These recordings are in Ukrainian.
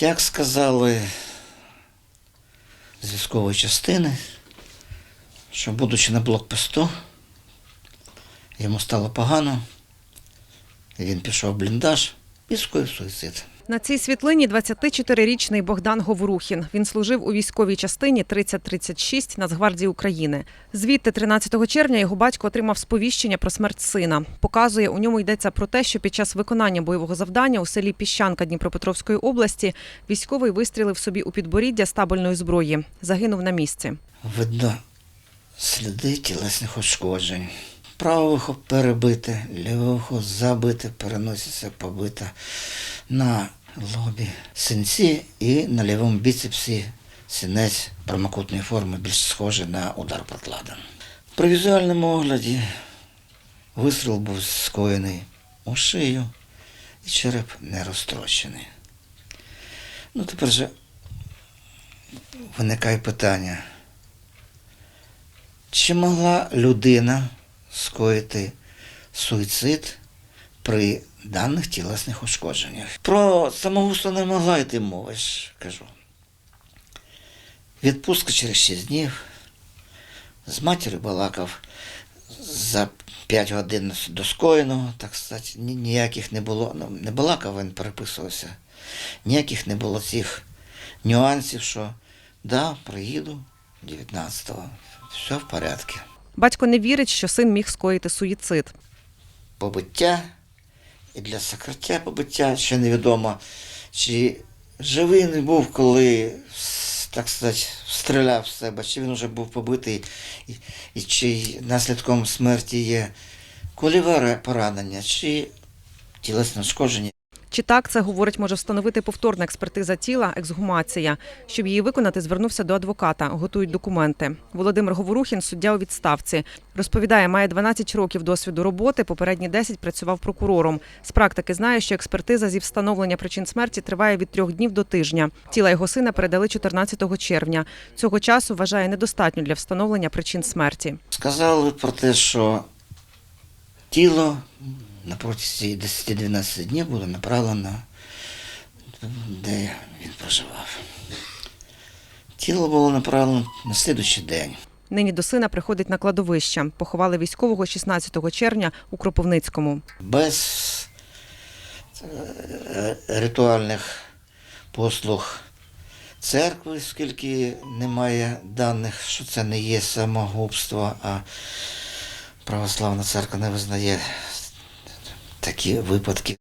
Як сказали з військової частини, що будучи на блокпосту, йому стало погано, він пішов в бліндаж і скоїв суїцид. На цій світлині 24-річний Богдан Говорухін. Він служив у військовій частині 3036 Нацгвардії України. Звідти 13 червня його батько отримав сповіщення про смерть сина. Показує, у ньому йдеться про те, що під час виконання бойового завдання у селі Піщанка Дніпропетровської області військовий вистрілив собі у підборіддя стабельної зброї. Загинув на місці. Видно сліди тілесних ушкоджень. Праве вухо перебите, ліве вухо забите, переноситься побита на лобі синці і на лівому біцепсі синець прямокутної форми, більш схожий на удар прокладом. При візуальному огляді вистріл був скоєний у шию і череп не розтрощений. Ну, тепер же виникає питання. Чи могла людина скоїти суїцид при даних тілесних ушкодженнях? Про самогубство не могла йти ж кажу. Відпустка через 6 днів. З матір'ю балакав за 5 годин до скоєного, так сказати, ніяких не було. Ну, не балакав, він переписувався. Ніяких не було цих нюансів, що да, приїду 19-го, все в порядку. Батько не вірить, що син міг скоїти суїцид. Побиття і для сокриття побиття ще невідомо, чи живий не був, коли, так сказати, стріляв в себе, чи він вже був побитий, і, і чи наслідком смерті є кулівере поранення, чи тілесне ушкодження. Чи так це говорить, може встановити повторна експертиза тіла, ексгумація. Щоб її виконати, звернувся до адвоката. Готують документи. Володимир Говорухін, суддя у відставці, розповідає, має 12 років досвіду роботи. Попередні 10 працював прокурором. З практики знає, що експертиза зі встановлення причин смерті триває від трьох днів до тижня. Тіла його сина передали 14 червня. Цього часу вважає недостатньо для встановлення причин смерті. Сказали про те, що тіло на протязі 10-12 днів буде направлено, де він проживав. Тіло було направлено на слідуючий день. Нині до сина приходить на кладовище. Поховали військового 16 червня у Кропивницькому. Без е, ритуальних послуг церкви, оскільки немає даних, що це не є самогубство, а православна церква не визнає такі випадки.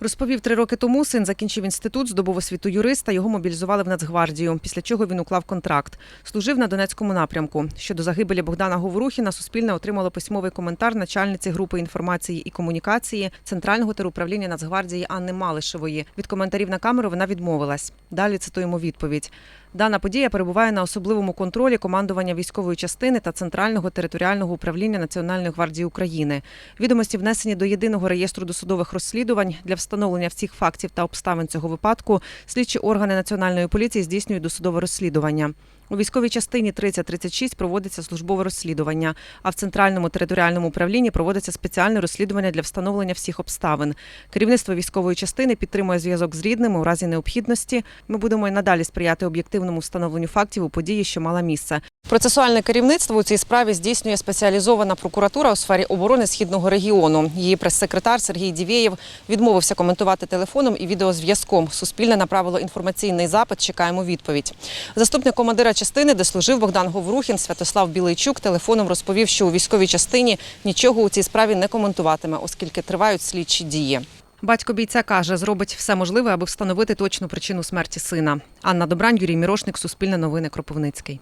Розповів, три роки тому син закінчив інститут, здобув освіту юриста. Його мобілізували в Нацгвардію, після чого він уклав контракт. Служив на Донецькому напрямку. Щодо загибелі Богдана Говорухіна, Суспільне отримало письмовий коментар начальниці групи інформації і комунікації Центрального теруправління Нацгвардії Анни Малишевої. Від коментарів на камеру вона відмовилась. Далі цитуємо відповідь. Дана подія перебуває на особливому контролі командування військової частини та Центрального територіального управління Національної гвардії України. Відомості внесені до єдиного реєстру досудових розслідувань для встановлення всіх фактів та обставин цього випадку. Слідчі органи національної поліції здійснюють досудове розслідування. У військовій частині 3036 проводиться службове розслідування, а в центральному територіальному управлінні проводиться спеціальне розслідування для встановлення всіх обставин. Керівництво військової частини підтримує зв'язок з рідними у разі необхідності. Ми будемо і надалі сприяти об'єктивному встановленню фактів у події, що мала місце. Процесуальне керівництво у цій справі здійснює спеціалізована прокуратура у сфері оборони східного регіону. Її прес-секретар Сергій Дівєєв відмовився коментувати телефоном і відеозв'язком. Суспільне направило інформаційний запит. Чекаємо відповідь. Заступник командира частини, де служив Богдан Говорухін, Святослав Білийчук, телефоном розповів, що у військовій частині нічого у цій справі не коментуватиме, оскільки тривають слідчі дії. Батько бійця каже, зробить все можливе, аби встановити точну причину смерті сина. Анна Добрань, Юрій Мірошник, Суспільне новини, Кропивницький.